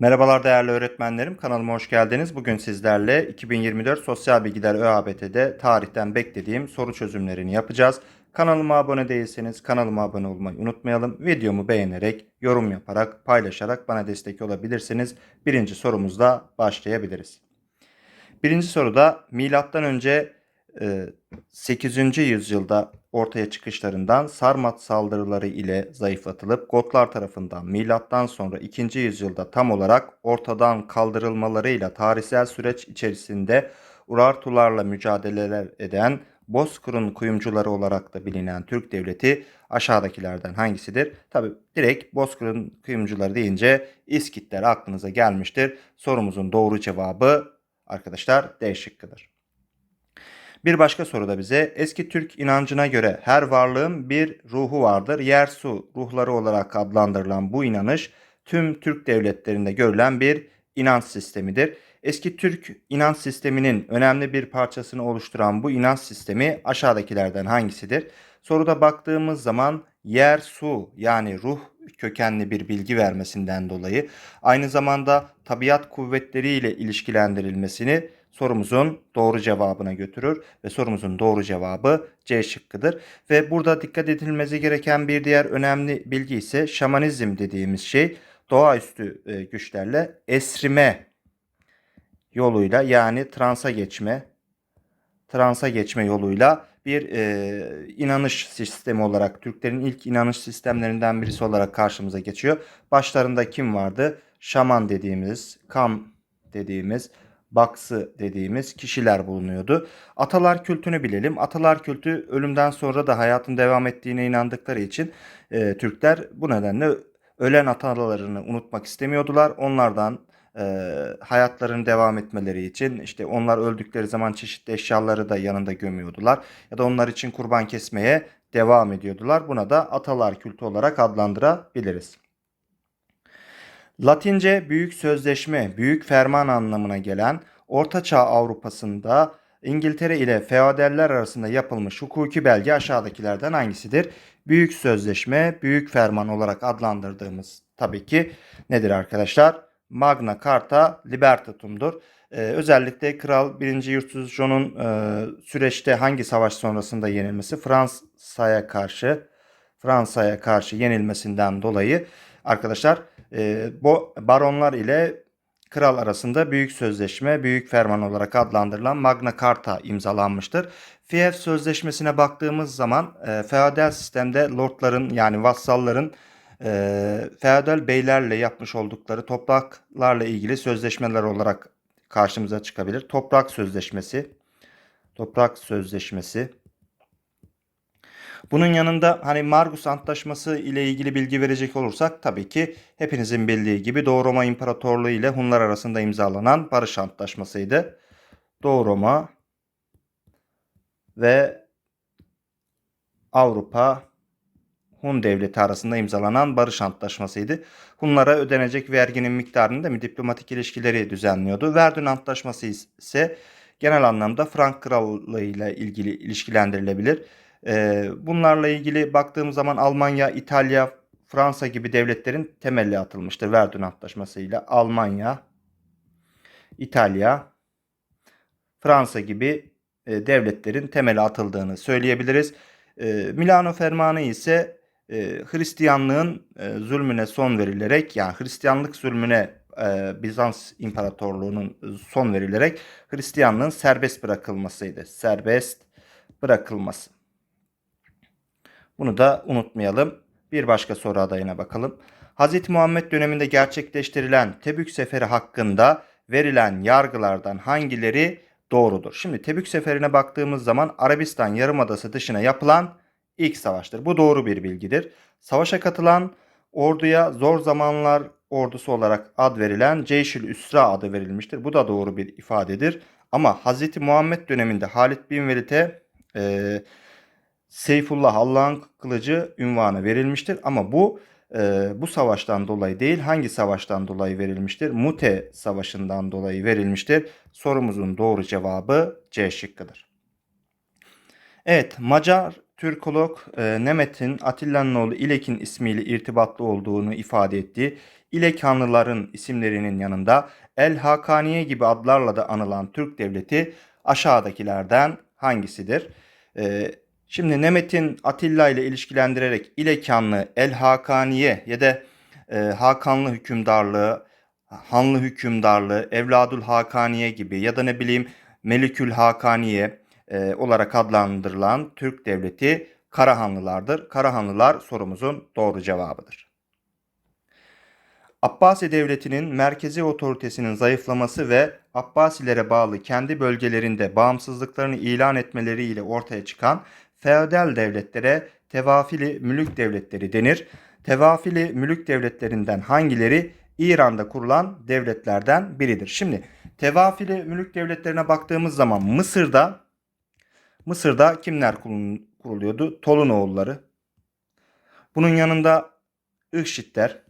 Merhabalar değerli öğretmenlerim, kanalıma hoş geldiniz. Bugün sizlerle 2024 Sosyal Bilgiler ÖABT'de tarihten beklediğim soru çözümlerini yapacağız. Kanalıma abone değilseniz kanalıma abone olmayı unutmayalım. Videomu beğenerek, yorum yaparak, paylaşarak bana destek olabilirsiniz. Birinci sorumuzla başlayabiliriz. Birinci soruda milattan önce 8. yüzyılda ortaya çıkışlarından Sarmat saldırıları ile zayıflatılıp Gotlar tarafından milattan sonra 2. yüzyılda tam olarak ortadan kaldırılmalarıyla tarihsel süreç içerisinde Urartularla mücadeleler eden Bozkır'ın kuyumcuları olarak da bilinen Türk devleti aşağıdakilerden hangisidir? Tabi direkt Bozkır'ın kuyumcuları deyince İskitler aklınıza gelmiştir. Sorumuzun doğru cevabı arkadaşlar D şıkkıdır. Bir başka soruda bize eski Türk inancına göre her varlığın bir ruhu vardır. Yer su ruhları olarak adlandırılan bu inanış tüm Türk devletlerinde görülen bir inanç sistemidir. Eski Türk inanç sisteminin önemli bir parçasını oluşturan bu inanç sistemi aşağıdakilerden hangisidir? Soruda baktığımız zaman yer su yani ruh kökenli bir bilgi vermesinden dolayı aynı zamanda tabiat kuvvetleriyle ilişkilendirilmesini sorumuzun doğru cevabına götürür ve sorumuzun doğru cevabı C şıkkıdır. Ve burada dikkat edilmesi gereken bir diğer önemli bilgi ise şamanizm dediğimiz şey doğaüstü e, güçlerle esrime yoluyla yani transa geçme transa geçme yoluyla bir e, inanış sistemi olarak Türklerin ilk inanış sistemlerinden birisi olarak karşımıza geçiyor. Başlarında kim vardı? Şaman dediğimiz, kam dediğimiz, baksı dediğimiz kişiler bulunuyordu. Atalar kültünü bilelim. Atalar kültü ölümden sonra da hayatın devam ettiğine inandıkları için e, Türkler bu nedenle ölen atalarını unutmak istemiyordular. Onlardan e, hayatlarının devam etmeleri için işte onlar öldükleri zaman çeşitli eşyaları da yanında gömüyordular ya da onlar için kurban kesmeye devam ediyordular. Buna da atalar kültü olarak adlandırabiliriz. Latince büyük sözleşme, büyük ferman anlamına gelen Ortaçağ Avrupa'sında İngiltere ile feodeller arasında yapılmış hukuki belge aşağıdakilerden hangisidir? Büyük sözleşme, büyük ferman olarak adlandırdığımız tabii ki nedir arkadaşlar? Magna Carta Libertatum'dur. Ee, özellikle Kral 1. Yurtsuz John'un e, süreçte hangi savaş sonrasında yenilmesi Fransa'ya karşı Fransa'ya karşı yenilmesinden dolayı arkadaşlar e, bu baronlar ile kral arasında büyük sözleşme, büyük ferman olarak adlandırılan Magna Carta imzalanmıştır. Fief Sözleşmesi'ne baktığımız zaman e, feodal sistemde lordların yani vassalların e, feodal beylerle yapmış oldukları topraklarla ilgili sözleşmeler olarak karşımıza çıkabilir. Toprak sözleşmesi, toprak sözleşmesi. Bunun yanında hani Margus Antlaşması ile ilgili bilgi verecek olursak tabii ki hepinizin bildiği gibi Doğu Roma İmparatorluğu ile Hunlar arasında imzalanan Barış Antlaşması'ydı. Doğu Roma ve Avrupa Hun devleti arasında imzalanan barış antlaşmasıydı. Hunlara ödenecek verginin miktarını da diplomatik ilişkileri düzenliyordu. Verdun antlaşması ise genel anlamda Frank Krallığı ile ilgili ilişkilendirilebilir. Bunlarla ilgili baktığımız zaman Almanya, İtalya, Fransa gibi devletlerin temelli atılmıştır. Verdun Antlaşması ile Almanya, İtalya, Fransa gibi devletlerin temeli atıldığını söyleyebiliriz. Milano Fermanı ise Hristiyanlığın zulmüne son verilerek yani Hristiyanlık zulmüne Bizans İmparatorluğu'nun son verilerek Hristiyanlığın serbest bırakılmasıydı. Serbest bırakılması. Bunu da unutmayalım. Bir başka soru adayına bakalım. Hz. Muhammed döneminde gerçekleştirilen Tebük Seferi hakkında verilen yargılardan hangileri doğrudur? Şimdi Tebük Seferi'ne baktığımız zaman Arabistan Yarımadası dışına yapılan ilk savaştır. Bu doğru bir bilgidir. Savaşa katılan orduya zor zamanlar ordusu olarak ad verilen Ceyşül Üsra adı verilmiştir. Bu da doğru bir ifadedir. Ama Hz. Muhammed döneminde Halid bin Velid'e e, Seyfullah Allah'ın kılıcı ünvanı verilmiştir. Ama bu e, bu savaştan dolayı değil hangi savaştan dolayı verilmiştir? Mute savaşından dolayı verilmiştir. Sorumuzun doğru cevabı C şıkkıdır. Evet Macar Türkolog e, Nemet'in Atilla'nın oğlu İlek'in ismiyle irtibatlı olduğunu ifade etti. İlek Hanlıların isimlerinin yanında El Hakaniye gibi adlarla da anılan Türk devleti aşağıdakilerden hangisidir? E, şimdi Nemet'in Atilla ile ilişkilendirerek İlek Hanlı, El Hakaniye ya da e, Hakanlı hükümdarlığı, Hanlı hükümdarlığı, Evladul Hakaniye gibi ya da ne bileyim Melikül Hakaniye e, olarak adlandırılan Türk devleti Karahanlılardır. Karahanlılar sorumuzun doğru cevabıdır. Abbasi devletinin merkezi otoritesinin zayıflaması ve Abbasilere bağlı kendi bölgelerinde bağımsızlıklarını ilan etmeleriyle ortaya çıkan feodal devletlere tevafili mülük devletleri denir. Tevafili mülük devletlerinden hangileri İran'da kurulan devletlerden biridir? Şimdi tevafili mülük devletlerine baktığımız zaman Mısır'da Mısır'da kimler kurul- kuruluyordu? Tolunoğulları. Bunun yanında Ihşitler,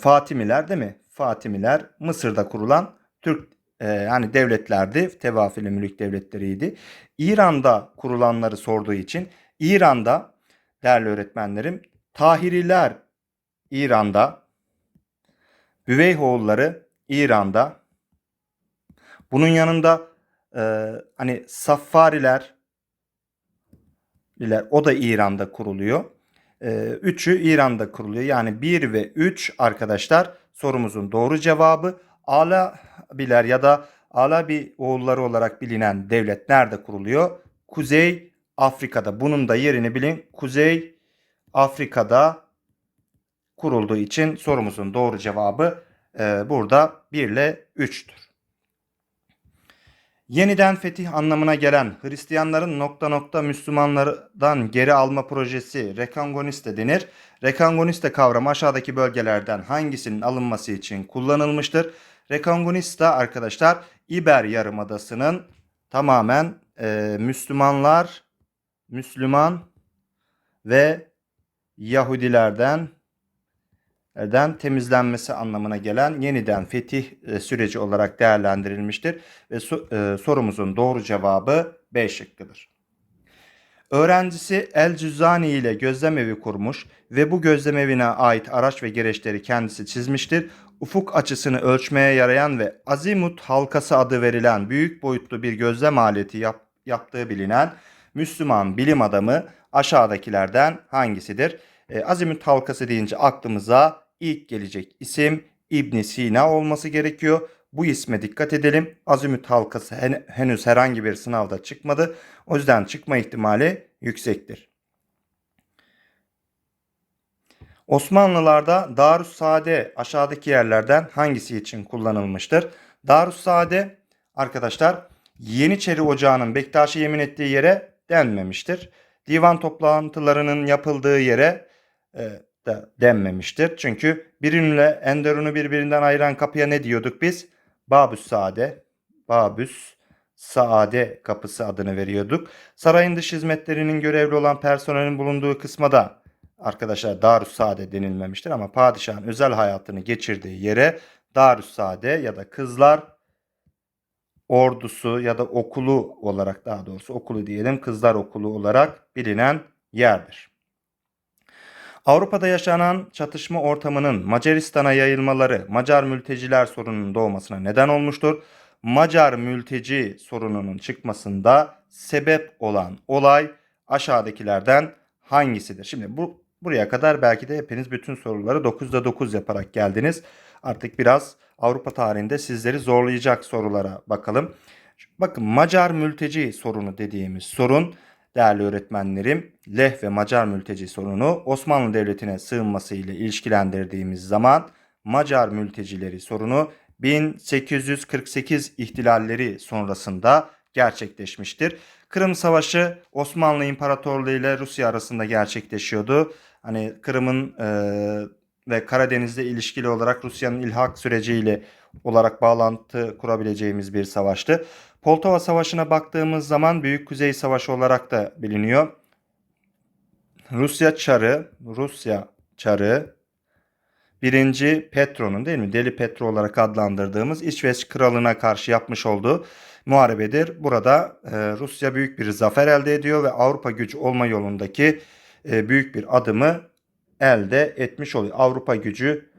Fatimiler değil mi? Fatimiler Mısır'da kurulan Türk e, yani devletlerdi. Tevafili mülük devletleriydi. İran'da kurulanları sorduğu için İran'da değerli öğretmenlerim Tahiriler İran'da, Büveyhoğulları İran'da, bunun yanında e, hani Saffariler biler, o da İran'da kuruluyor. E, üçü İran'da kuruluyor. Yani 1 ve 3 arkadaşlar sorumuzun doğru cevabı. Ala biler ya da Alabi oğulları olarak bilinen devlet nerede kuruluyor? Kuzey Afrika'da. Bunun da yerini bilin. Kuzey Afrika'da kurulduğu için sorumuzun doğru cevabı e, burada 1 ile 3'tür. Yeniden fetih anlamına gelen Hristiyanların nokta nokta Müslümanlardan geri alma projesi rekangoniste denir. Rekangoniste kavramı aşağıdaki bölgelerden hangisinin alınması için kullanılmıştır? Rekangonista arkadaşlar İber Yarımadası'nın tamamen e, Müslümanlar, Müslüman ve Yahudilerden den temizlenmesi anlamına gelen yeniden fetih e, süreci olarak değerlendirilmiştir ve e, sorumuzun doğru cevabı B şıkkıdır. Öğrencisi El Cüzzani ile gözlemevi kurmuş ve bu gözlemevine ait araç ve gereçleri kendisi çizmiştir. Ufuk açısını ölçmeye yarayan ve azimut halkası adı verilen büyük boyutlu bir gözlem aleti yap- yaptığı bilinen Müslüman bilim adamı aşağıdakilerden hangisidir? E, azimut halkası deyince aklımıza ilk gelecek isim İbn Sina olması gerekiyor. Bu isme dikkat edelim. Azimut halkası hen- henüz herhangi bir sınavda çıkmadı. O yüzden çıkma ihtimali yüksektir. Osmanlılarda Darüssaade aşağıdaki yerlerden hangisi için kullanılmıştır? Darüssaade arkadaşlar Yeniçeri Ocağı'nın Bektaş'ı yemin ettiği yere denmemiştir. Divan toplantılarının yapıldığı yere e, de denmemiştir. Çünkü birinle Enderun'u birbirinden ayıran kapıya ne diyorduk biz? Babüs Saade, Babüs Saade kapısı adını veriyorduk. Sarayın dış hizmetlerinin görevli olan personelin bulunduğu kısma da arkadaşlar Darüssaade denilmemiştir ama padişahın özel hayatını geçirdiği yere Darüssaade ya da kızlar ordusu ya da okulu olarak daha doğrusu okulu diyelim kızlar okulu olarak bilinen yerdir. Avrupa'da yaşanan çatışma ortamının Macaristan'a yayılmaları Macar mülteciler sorununun doğmasına neden olmuştur. Macar mülteci sorununun çıkmasında sebep olan olay aşağıdakilerden hangisidir? Şimdi bu buraya kadar belki de hepiniz bütün soruları 9'da 9 yaparak geldiniz. Artık biraz Avrupa tarihinde sizleri zorlayacak sorulara bakalım. Bakın Macar mülteci sorunu dediğimiz sorun değerli öğretmenlerim Leh ve Macar mülteci sorunu Osmanlı Devleti'ne sığınması ile ilişkilendirdiğimiz zaman Macar mültecileri sorunu 1848 ihtilalleri sonrasında gerçekleşmiştir. Kırım Savaşı Osmanlı İmparatorluğu ile Rusya arasında gerçekleşiyordu. Hani Kırım'ın e, ve Karadeniz'de ilişkili olarak Rusya'nın ilhak süreciyle olarak bağlantı kurabileceğimiz bir savaştı. Poltava Savaşı'na baktığımız zaman Büyük Kuzey Savaşı olarak da biliniyor. Rusya Çarı, Rusya Çarı 1. Petro'nun değil mi? Deli Petro olarak adlandırdığımız İsveç kralına karşı yapmış olduğu muharebedir. Burada e, Rusya büyük bir zafer elde ediyor ve Avrupa gücü olma yolundaki büyük bir adımı elde etmiş oluyor. Avrupa gücü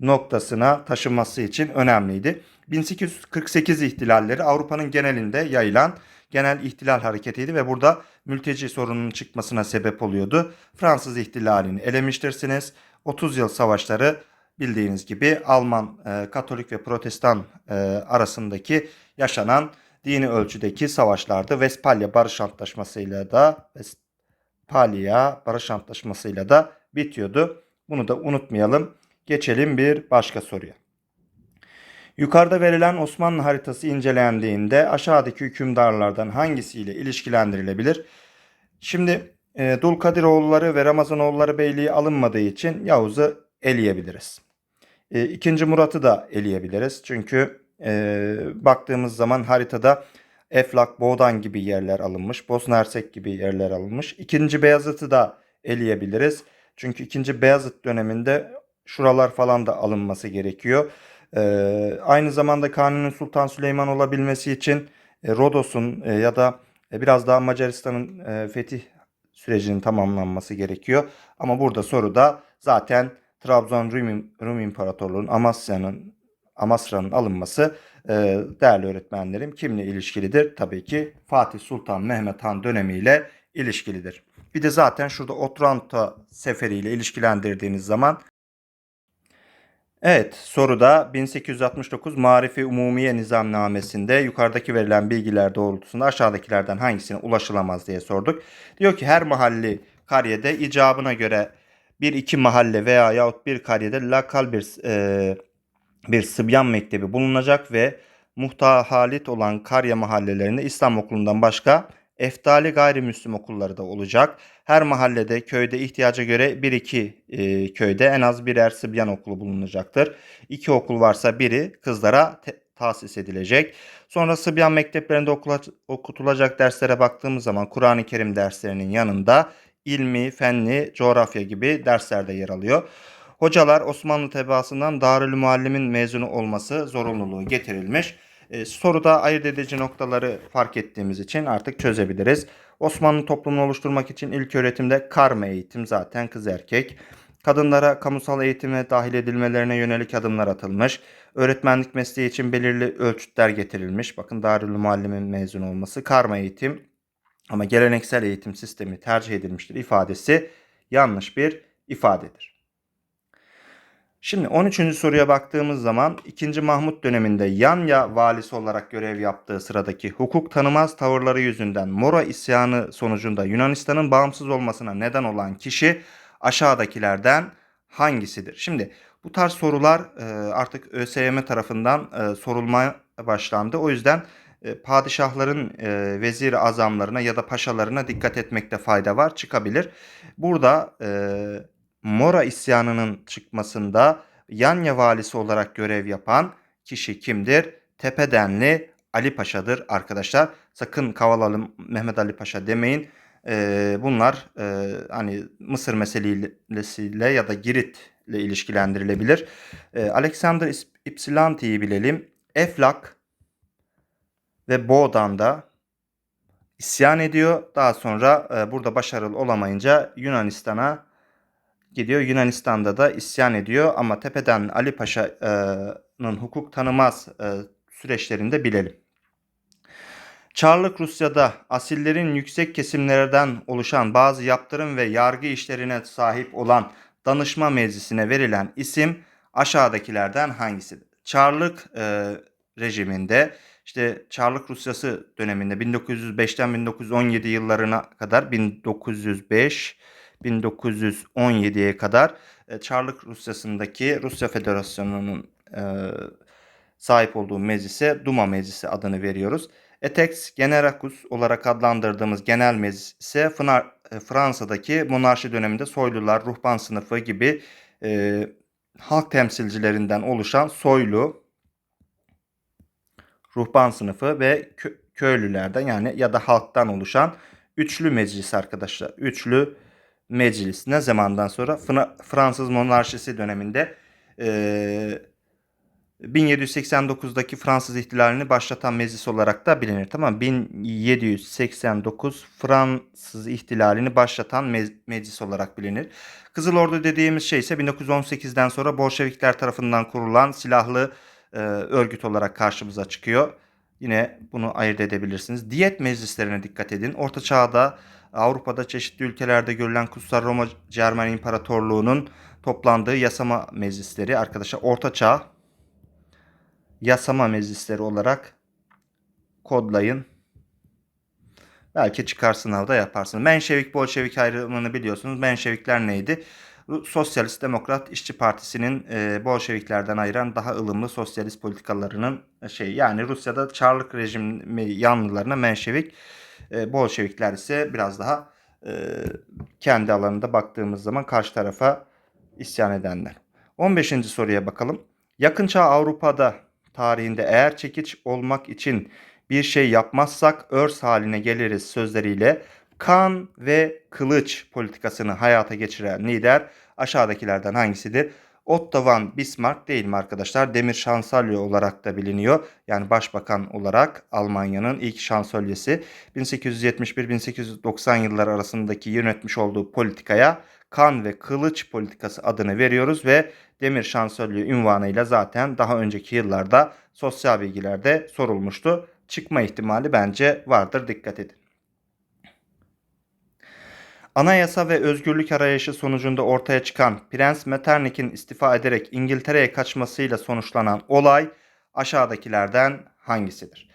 noktasına taşınması için önemliydi. 1848 ihtilalleri Avrupa'nın genelinde yayılan genel ihtilal hareketiydi ve burada mülteci sorununun çıkmasına sebep oluyordu. Fransız ihtilalini elemiştirsiniz. 30 yıl savaşları bildiğiniz gibi Alman e, Katolik ve Protestan e, arasındaki yaşanan dini ölçüdeki savaşlardı. Westpalya Barış Antlaşması'yla da Westpalya Barış Antlaşması'yla da bitiyordu. Bunu da unutmayalım. Geçelim bir başka soruya. Yukarıda verilen Osmanlı haritası incelendiğinde aşağıdaki hükümdarlardan hangisiyle ilişkilendirilebilir? Şimdi e, Dulkadiroğulları ve Ramazanoğulları beyliği alınmadığı için Yavuz'u eleyebiliriz. E, ikinci Murat'ı da eleyebiliriz. Çünkü e, baktığımız zaman haritada Eflak, Boğdan gibi yerler alınmış. Bosna gibi yerler alınmış. İkinci Beyazıt'ı da eleyebiliriz. Çünkü ikinci Beyazıt döneminde şuralar falan da alınması gerekiyor. Ee, aynı zamanda Kanuni Sultan Süleyman olabilmesi için e, Rodos'un e, ya da e, biraz daha Macaristan'ın e, fetih sürecinin tamamlanması gerekiyor. Ama burada soruda zaten Trabzon Rum, Rum İmparatorluğu'nun Amasya'nın Amasra'nın alınması değerli öğretmenlerim kimle ilişkilidir? Tabii ki Fatih Sultan Mehmet Han dönemiyle ilişkilidir. Bir de zaten şurada Otranto seferiyle ilişkilendirdiğiniz zaman Evet, soruda 1869 Marifi Umumiye Nizamnamesi'nde yukarıdaki verilen bilgiler doğrultusunda aşağıdakilerden hangisine ulaşılamaz diye sorduk. Diyor ki her mahalli kariyede icabına göre bir iki mahalle veya yahut bir kariyede lakal bir e, bir Sıbyan Mektebi bulunacak ve muhtahalit olan karya mahallelerinde İslam okulundan başka eftali gayrimüslim okulları da olacak. Her mahallede, köyde ihtiyaca göre bir iki e, köyde en az birer Sıbyan okulu bulunacaktır. İki okul varsa biri kızlara tahsis edilecek. Sonra Sıbyan mekteplerinde okula, okutulacak derslere baktığımız zaman Kur'an-ı Kerim derslerinin yanında ilmi, fenli, coğrafya gibi derslerde yer alıyor. Hocalar Osmanlı tebaasından Darül Muallim'in mezunu olması zorunluluğu getirilmiş. E, soruda ayırt edici noktaları fark ettiğimiz için artık çözebiliriz. Osmanlı toplumunu oluşturmak için ilk öğretimde karma eğitim zaten kız erkek. Kadınlara kamusal eğitime dahil edilmelerine yönelik adımlar atılmış. Öğretmenlik mesleği için belirli ölçütler getirilmiş. Bakın Darül Muallim'in mezun olması karma eğitim ama geleneksel eğitim sistemi tercih edilmiştir ifadesi yanlış bir ifadedir. Şimdi 13. soruya baktığımız zaman 2. Mahmut döneminde Yanya valisi olarak görev yaptığı sıradaki hukuk tanımaz tavırları yüzünden Mora isyanı sonucunda Yunanistan'ın bağımsız olmasına neden olan kişi aşağıdakilerden hangisidir? Şimdi bu tarz sorular e, artık ÖSYM tarafından e, sorulmaya başlandı. O yüzden e, padişahların vezir azamlarına ya da paşalarına dikkat etmekte fayda var. Çıkabilir. Burada Mora isyanının çıkmasında Yanya valisi olarak görev yapan kişi kimdir? Tepedenli Ali Paşa'dır arkadaşlar. Sakın Kavalalım Mehmet Ali Paşa demeyin. Ee, bunlar e, hani Mısır meselesiyle ya da Girit ile ilişkilendirilebilir. Ee, Alexander Ypsilanti'yi bilelim. Eflak ve Boğdan'da isyan ediyor. Daha sonra e, burada başarılı olamayınca Yunanistan'a gidiyor Yunanistan'da da isyan ediyor ama tepeden Ali Paşa'nın hukuk tanımaz e, süreçlerinde bilelim. Çarlık Rusya'da asillerin yüksek kesimlerden oluşan bazı yaptırım ve yargı işlerine sahip olan danışma meclisine verilen isim aşağıdakilerden hangisidir? Çarlık e, rejiminde işte Çarlık Rusyası döneminde 1905'ten 1917 yıllarına kadar 1905 1917'ye kadar e, Çarlık Rusyası'ndaki Rusya Federasyonu'nun e, sahip olduğu meclise Duma Meclisi adını veriyoruz. Etex Generacus olarak adlandırdığımız genel meclis ise e, Fransa'daki monarşi döneminde soylular, ruhban sınıfı gibi e, halk temsilcilerinden oluşan soylu, ruhban sınıfı ve kö köylülerden yani ya da halktan oluşan üçlü meclis arkadaşlar. Üçlü meclis ne zamandan sonra Fransız monarşisi döneminde e, 1789'daki Fransız ihtilalini başlatan meclis olarak da bilinir. Tamam mı? 1789 Fransız ihtilalini başlatan me- meclis olarak bilinir. Kızıl Ordu dediğimiz şey ise 1918'den sonra Bolşevikler tarafından kurulan silahlı e, örgüt olarak karşımıza çıkıyor. Yine bunu ayırt edebilirsiniz. Diyet meclislerine dikkat edin. Orta Çağ'da Avrupa'da çeşitli ülkelerde görülen Kutsal Roma Cermen İmparatorluğu'nun toplandığı yasama meclisleri arkadaşlar Orta Çağ yasama meclisleri olarak kodlayın. Belki çıkar sınavda yaparsınız. Menşevik Bolşevik ayrımını biliyorsunuz. Menşevikler neydi? Sosyalist Demokrat İşçi Partisi'nin e, Bolşeviklerden ayıran daha ılımlı sosyalist politikalarının şey yani Rusya'da Çarlık rejimi yanlılarına Menşevik, e, Bolşevikler ise biraz daha e, kendi alanında baktığımız zaman karşı tarafa isyan edenler. 15. soruya bakalım. Yakın Çağ Avrupa'da tarihinde eğer çekiç olmak için bir şey yapmazsak örs haline geliriz sözleriyle kan ve kılıç politikasını hayata geçiren lider aşağıdakilerden hangisidir? Otto von Bismarck değil mi arkadaşlar? Demir şansölye olarak da biliniyor. Yani başbakan olarak Almanya'nın ilk şansölyesi 1871-1890 yıllar arasındaki yönetmiş olduğu politikaya kan ve kılıç politikası adını veriyoruz ve Demir Şansölye ünvanıyla zaten daha önceki yıllarda sosyal bilgilerde sorulmuştu. Çıkma ihtimali bence vardır dikkat edin. Anayasa ve özgürlük arayışı sonucunda ortaya çıkan Prens Metternich'in istifa ederek İngiltere'ye kaçmasıyla sonuçlanan olay aşağıdakilerden hangisidir?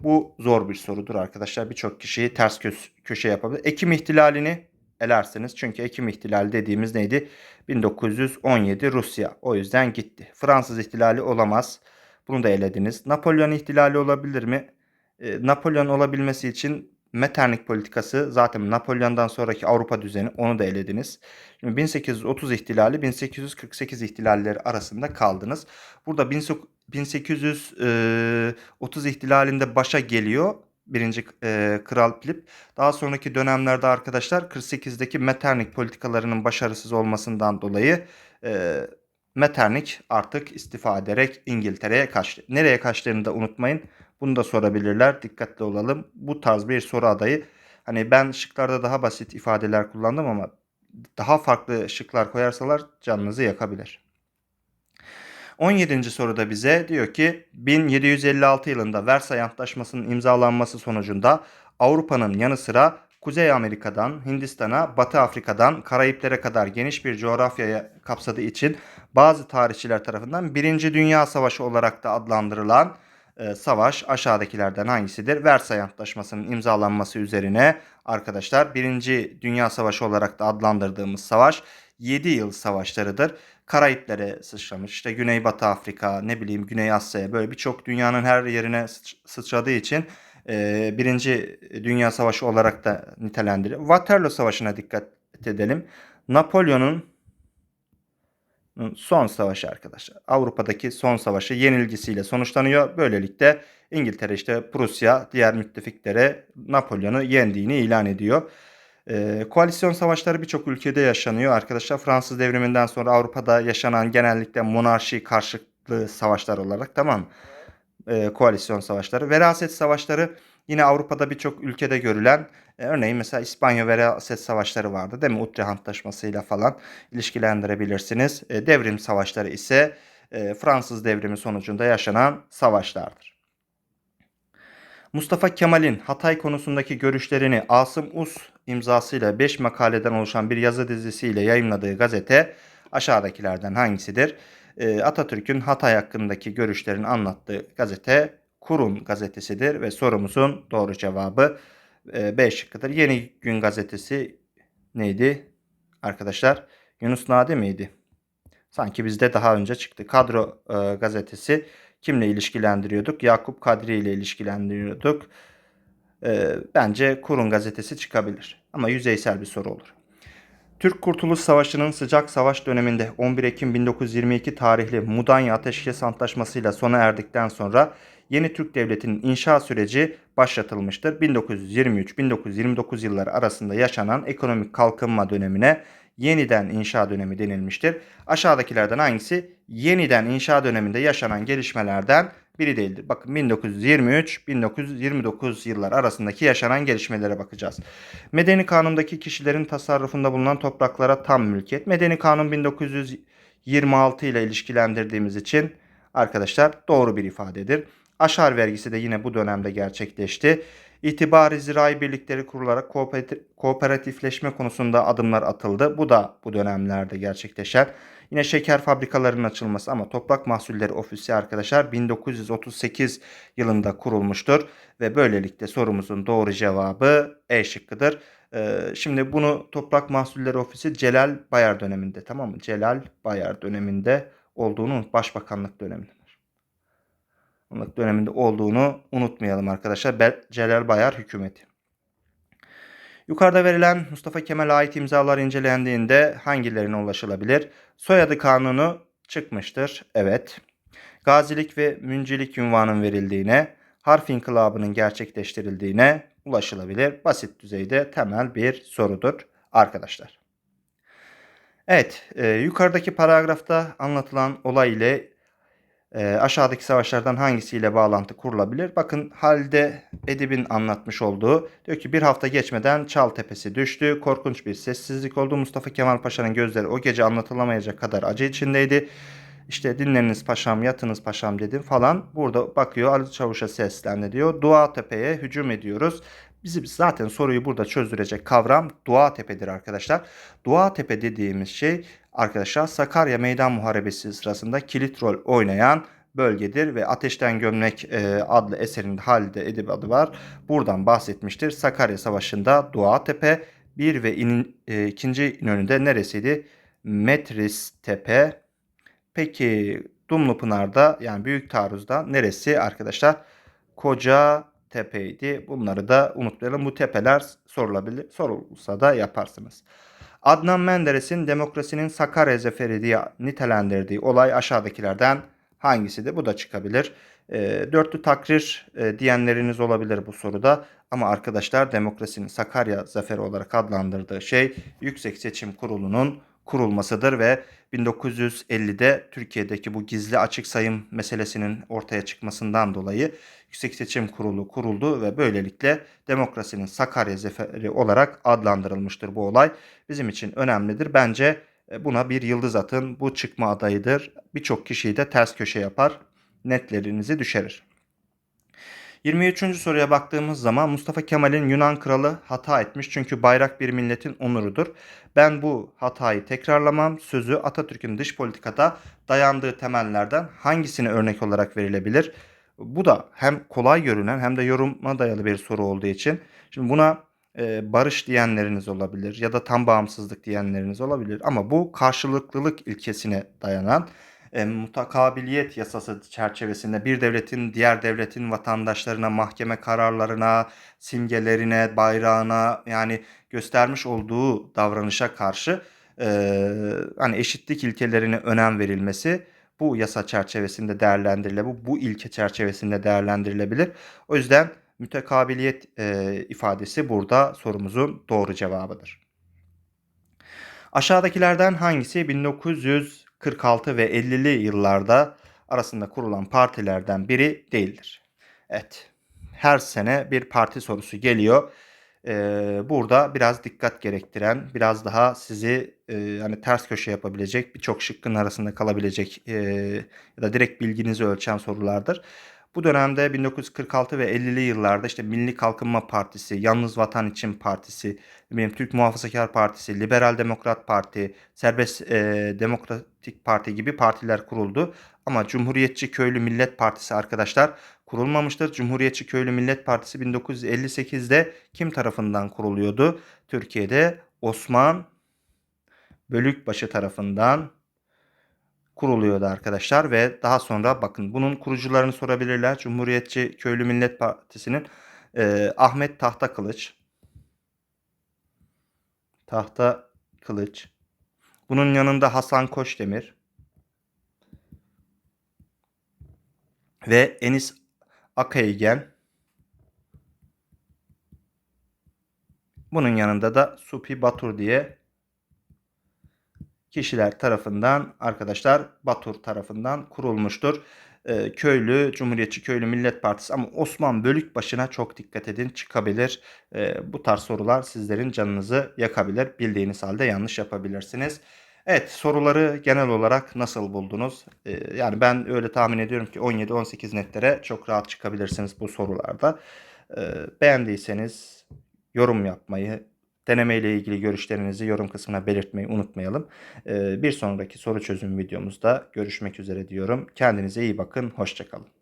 Bu zor bir sorudur arkadaşlar. Birçok kişiyi ters kö- köşe yapabilir. Ekim ihtilalini elersiniz. Çünkü Ekim ihtilali dediğimiz neydi? 1917 Rusya. O yüzden gitti. Fransız ihtilali olamaz. Bunu da elediniz. Napolyon ihtilali olabilir mi? E, Napolyon olabilmesi için Metternich politikası zaten Napolyon'dan sonraki Avrupa düzeni onu da elediniz. Şimdi 1830 ihtilali 1848 ihtilalleri arasında kaldınız. Burada 1830 ihtilalinde başa geliyor birinci e, Kral Filip. Daha sonraki dönemlerde arkadaşlar 48'deki Metternich politikalarının başarısız olmasından dolayı e, Metternich artık istifa ederek İngiltere'ye kaçtı. Nereye kaçtığını da unutmayın. Bunu da sorabilirler. Dikkatli olalım. Bu tarz bir soru adayı. Hani ben şıklarda daha basit ifadeler kullandım ama daha farklı şıklar koyarsalar canınızı yakabilir. 17. soruda bize diyor ki 1756 yılında Versay Antlaşması'nın imzalanması sonucunda Avrupa'nın yanı sıra Kuzey Amerika'dan Hindistan'a, Batı Afrika'dan Karayiplere kadar geniş bir coğrafyaya kapsadığı için bazı tarihçiler tarafından Birinci Dünya Savaşı olarak da adlandırılan e, savaş aşağıdakilerden hangisidir? Versay Antlaşması'nın imzalanması üzerine arkadaşlar Birinci Dünya Savaşı olarak da adlandırdığımız savaş 7 yıl savaşlarıdır. Karayiplere sıçramış. İşte Güneybatı Afrika, ne bileyim Güney Asya'ya böyle birçok dünyanın her yerine sıçradığı için e, Birinci Dünya Savaşı olarak da nitelendirilir. Waterloo Savaşı'na dikkat edelim. Napolyon'un son savaşı arkadaşlar. Avrupa'daki son savaşı yenilgisiyle sonuçlanıyor. Böylelikle İngiltere işte Prusya diğer müttefiklere Napolyon'u yendiğini ilan ediyor. Ee, koalisyon savaşları birçok ülkede yaşanıyor arkadaşlar. Fransız devriminden sonra Avrupa'da yaşanan genellikle monarşi karşıtlığı savaşlar olarak tamam? Ee, koalisyon savaşları. Veraset savaşları yine Avrupa'da birçok ülkede görülen e, örneğin mesela İspanya veraset savaşları vardı değil mi? Utrecht Antlaşması'yla falan ilişkilendirebilirsiniz. E, devrim savaşları ise e, Fransız devrimi sonucunda yaşanan savaşlardır. Mustafa Kemal'in Hatay konusundaki görüşlerini Asım Us imzasıyla 5 makaleden oluşan bir yazı dizisiyle yayınladığı gazete aşağıdakilerden hangisidir? E, Atatürk'ün Hatay hakkındaki görüşlerini anlattığı gazete Kurun gazetesidir ve sorumuzun doğru cevabı e, B şıkkıdır. Yeni Gün gazetesi neydi arkadaşlar? Yunus Nadi miydi? Sanki bizde daha önce çıktı. Kadro e, gazetesi kimle ilişkilendiriyorduk? Yakup Kadri ile ilişkilendiriyorduk. E, bence Kurun gazetesi çıkabilir. Ama yüzeysel bir soru olur. Türk Kurtuluş Savaşı'nın sıcak savaş döneminde 11 Ekim 1922 tarihli Mudanya Ateşkes Antlaşması'yla sona erdikten sonra yeni Türk Devleti'nin inşa süreci başlatılmıştır. 1923-1929 yılları arasında yaşanan ekonomik kalkınma dönemine yeniden inşa dönemi denilmiştir. Aşağıdakilerden hangisi yeniden inşa döneminde yaşanan gelişmelerden biri değildir? Bakın 1923-1929 yıllar arasındaki yaşanan gelişmelere bakacağız. Medeni kanundaki kişilerin tasarrufunda bulunan topraklara tam mülkiyet. Medeni kanun 1926 ile ilişkilendirdiğimiz için arkadaşlar doğru bir ifadedir. Aşar vergisi de yine bu dönemde gerçekleşti. İtibari zirai birlikleri kurularak kooperatifleşme konusunda adımlar atıldı. Bu da bu dönemlerde gerçekleşen. Yine şeker fabrikalarının açılması ama Toprak Mahsulleri Ofisi arkadaşlar 1938 yılında kurulmuştur. Ve böylelikle sorumuzun doğru cevabı E şıkkıdır. Ee, şimdi bunu Toprak Mahsulleri Ofisi Celal Bayar döneminde tamam mı? Celal Bayar döneminde olduğunu başbakanlık döneminde döneminde olduğunu unutmayalım arkadaşlar. Celal Bayar hükümeti. Yukarıda verilen Mustafa Kemal'e ait imzalar incelendiğinde hangilerine ulaşılabilir? Soyadı kanunu çıkmıştır. Evet. Gazilik ve müncilik ünvanın verildiğine, harf inkılabının gerçekleştirildiğine ulaşılabilir. Basit düzeyde temel bir sorudur arkadaşlar. Evet, e, yukarıdaki paragrafta anlatılan olay ile e, aşağıdaki savaşlardan hangisiyle bağlantı kurulabilir? Bakın Halide Edip'in anlatmış olduğu diyor ki bir hafta geçmeden Çal Tepesi düştü. Korkunç bir sessizlik oldu. Mustafa Kemal Paşa'nın gözleri o gece anlatılamayacak kadar acı içindeydi. İşte dinleriniz paşam yatınız paşam dedim falan. Burada bakıyor Ali Çavuş'a seslendi diyor. Dua Tepe'ye hücum ediyoruz. Bizi zaten soruyu burada çözdürecek kavram Dua Tepe'dir arkadaşlar. Dua Tepe dediğimiz şey arkadaşlar Sakarya Meydan Muharebesi sırasında kilit rol oynayan bölgedir ve Ateşten Gömlek e, adlı eserinde Halide Edip adı var. Buradan bahsetmiştir. Sakarya Savaşı'nda Dua Tepe 1 ve in, e, ikinci İnönü'de neresiydi? Metris Tepe. Peki Dumlupınar'da yani Büyük Taarruz'da neresi arkadaşlar? Koca Tepe'ydi. Bunları da unutmayalım. Bu tepeler sorulabilir. Sorulsa da yaparsınız. Adnan Menderes'in demokrasinin Sakarya zaferi diye nitelendirdiği olay aşağıdakilerden hangisidir? Bu da çıkabilir. E, dörtlü takrir e, diyenleriniz olabilir bu soruda. Ama arkadaşlar demokrasinin Sakarya zaferi olarak adlandırdığı şey Yüksek Seçim Kurulu'nun kurulmasıdır ve 1950'de Türkiye'deki bu gizli açık sayım meselesinin ortaya çıkmasından dolayı Yüksek Seçim Kurulu kuruldu ve böylelikle demokrasinin Sakarya zaferi olarak adlandırılmıştır bu olay. Bizim için önemlidir. Bence e, buna bir yıldız atın. Bu çıkma adayıdır. Birçok kişiyi de ters köşe yapar. Netlerinizi düşerir. 23. soruya baktığımız zaman Mustafa Kemal'in Yunan kralı hata etmiş çünkü bayrak bir milletin onurudur. Ben bu hatayı tekrarlamam. Sözü Atatürk'ün dış politikada dayandığı temellerden hangisine örnek olarak verilebilir? Bu da hem kolay görünen hem de yoruma dayalı bir soru olduğu için. Şimdi buna e, barış diyenleriniz olabilir ya da tam bağımsızlık diyenleriniz olabilir. Ama bu karşılıklılık ilkesine dayanan e, mutakabiliyet yasası çerçevesinde bir devletin diğer devletin vatandaşlarına, mahkeme kararlarına, simgelerine, bayrağına yani göstermiş olduğu davranışa karşı e, hani eşitlik ilkelerine önem verilmesi bu yasa çerçevesinde değerlendirilebilir. Bu, bu ilke çerçevesinde değerlendirilebilir. O yüzden mütekabiliyet e, ifadesi burada sorumuzun doğru cevabıdır. Aşağıdakilerden hangisi 1946 ve 50'li yıllarda arasında kurulan partilerden biri değildir? Evet. Her sene bir parti sorusu geliyor. Ee, burada biraz dikkat gerektiren, biraz daha sizi e, hani ters köşe yapabilecek, birçok şıkkın arasında kalabilecek e, ya da direkt bilginizi ölçen sorulardır. Bu dönemde 1946 ve 50'li yıllarda işte Milli Kalkınma Partisi, Yalnız Vatan İçin Partisi, benim Türk Muhafazakar Partisi, Liberal Demokrat Parti, Serbest e, Demokratik Parti gibi partiler kuruldu. Ama Cumhuriyetçi Köylü Millet Partisi arkadaşlar kurulmamıştır. Cumhuriyetçi Köylü Millet Partisi 1958'de kim tarafından kuruluyordu? Türkiye'de Osman Bölükbaşı tarafından kuruluyordu arkadaşlar ve daha sonra bakın bunun kurucularını sorabilirler. Cumhuriyetçi Köylü Millet Partisi'nin e, Ahmet Tahta Kılıç. Tahta Kılıç. Bunun yanında Hasan Koçdemir. Ve Enis Akaygen. Bunun yanında da Supi Batur diye kişiler tarafından arkadaşlar Batur tarafından kurulmuştur. Ee, köylü, Cumhuriyetçi Köylü Millet Partisi ama Osman Bölükbaşı'na çok dikkat edin çıkabilir. Ee, bu tarz sorular sizlerin canınızı yakabilir. Bildiğiniz halde yanlış yapabilirsiniz. Evet soruları genel olarak nasıl buldunuz? Ee, yani ben öyle tahmin ediyorum ki 17-18 netlere çok rahat çıkabilirsiniz bu sorularda. Beğendiyseniz yorum yapmayı, deneme ile ilgili görüşlerinizi yorum kısmına belirtmeyi unutmayalım. Ee, bir sonraki soru çözüm videomuzda görüşmek üzere diyorum. Kendinize iyi bakın, hoşçakalın.